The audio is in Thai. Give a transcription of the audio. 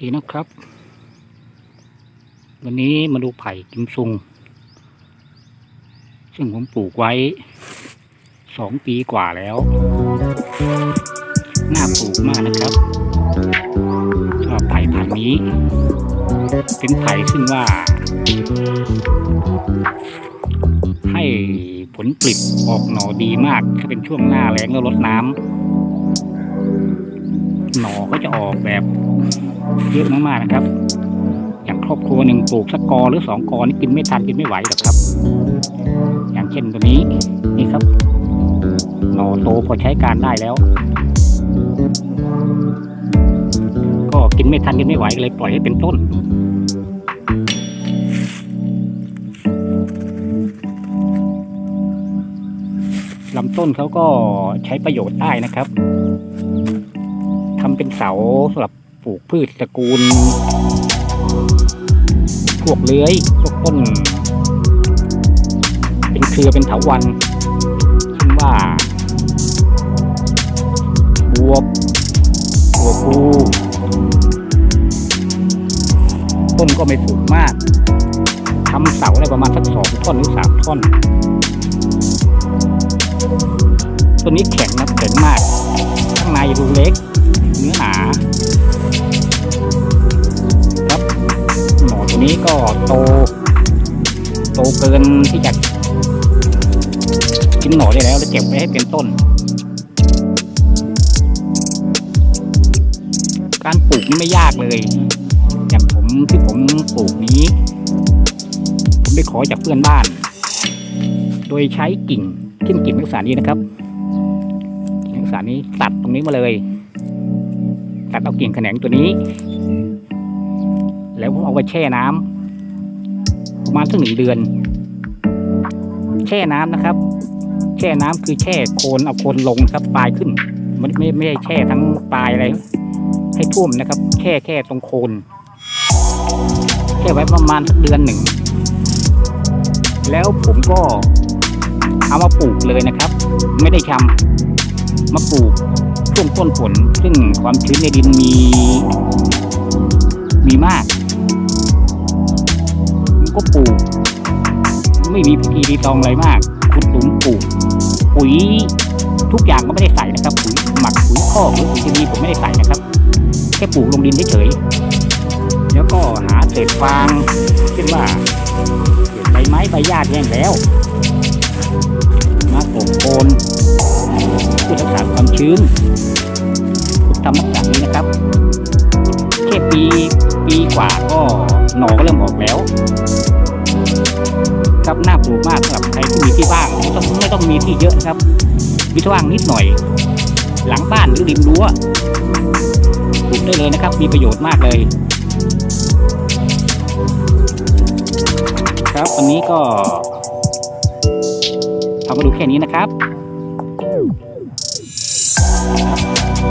ดีนะครับ วันนี้มาดูไผ่กิมซุง ซึ่งผมปลูกไว้สองปีกว่าแล้ว น่าปลูกมากนะครับสำหรับไผ่พันนี้ เป็นไผ่ซึ่งว่า ให้ผลผลิตออกหน่อดีมาก ถ้าเป็นช่วงหน้าแล้งแล้วรดน้ำหน่อก็จะออกแบบ เยอะมากๆนะครับ อย่างครอบครัวหนึ่งปลูกสักกอหรือสองกอนี่กินไม่ทันกินไม่ไหวหรอกครับ อย่างเช่นตัวนี้นี่ครับหน่อโตพอใช้การได้แล้ว ก็กินไม่ทันกินไม่ไหวเลยปล่อยให้เป็นต้นลำต้นเขาก็ใช้ประโยชน์ได้นะครับทำเป็นเสาสำหรับ ปลูกพืชตระกูล พวกเลื้อยพวกต้น เป็นเครือเป็นเถาวันเช่นว่าบวบบัวภูต้นก็ไม่สูงมากทำเสาได้ประมาณสักสองท่อนหรือสามท่อนตัวนี้แข็งนะแข็งมาก ข้างในรูเล็ก เนื้อหนา นี้ก็โต โตเกินที่จะกินหน่อได้แล้วแล้วเก็บไว้ให้เป็นต้น การปลูกนี่ไม่ยากเลย อย่างผมที่ผมปลูกนี้ ผมไปขอจากเพื่อนบ้าน โดยใช้กิ่งขึ้นกิ่งลักษณะนี้นะครับลักษณะนี้ตัดตรงนี้มาเลย ตัดเอากิ่งแขนงตัวนี้ แล้วผมเอาไปแช่น้ำประมาณสักหนึ่งเดือน แช่น้ำนะครับ แช่น้ำคือแช่โคนเอาโคนลงครับปลายขึ้นไมันไม่ไม่ได้แช่ทั้งปลายอะไรให้ท่วมนะครับแค่แค่ตรงโคนแช่ไว้ประมาณสักเดือนหนึ่ง แล้วผมก็เอามาปลูกเลยนะครับ ไม่ได้ชำมาปลูกช่วงต้นฝนซึ่งความชื้นในดินมี มีมาก ก็ปลูก ไม่มีพิธีรีตองอะไรมากขุดหลุมปลูก ปุ๋ยทุกอย่างก็ไม่ได้ใส่นะครับ ปุ๋ยหมักปุ๋ยคอหรือปุ๋ยเคมีผมไม่ได้ใส่นะครับ แค่ปลูกลงดินเฉยๆแล้วก็หาเศษฟางเช่นว่าเศษใบไม้ใบหญ้าแห้งแล้วมาโกบโคนเพื่อรักษาความชื้นทำลักษณะนี้นะครับ ค่ปีปีกว่าก็หนอก็เริ่มออกแล้ว ครับน่าปลูกมากสำหรับใครที่มีที่ว่างไม่ต้องไม่ต้องมีที่เยอะครับ มีที่ว่างนิดหน่อย หลังบ้านหรือริมรั้วปลูกได้เลยนะครับ มีประโยชน์มากเลย ครับวันนี้ก็ทำมาดูแค่นี้นะครับ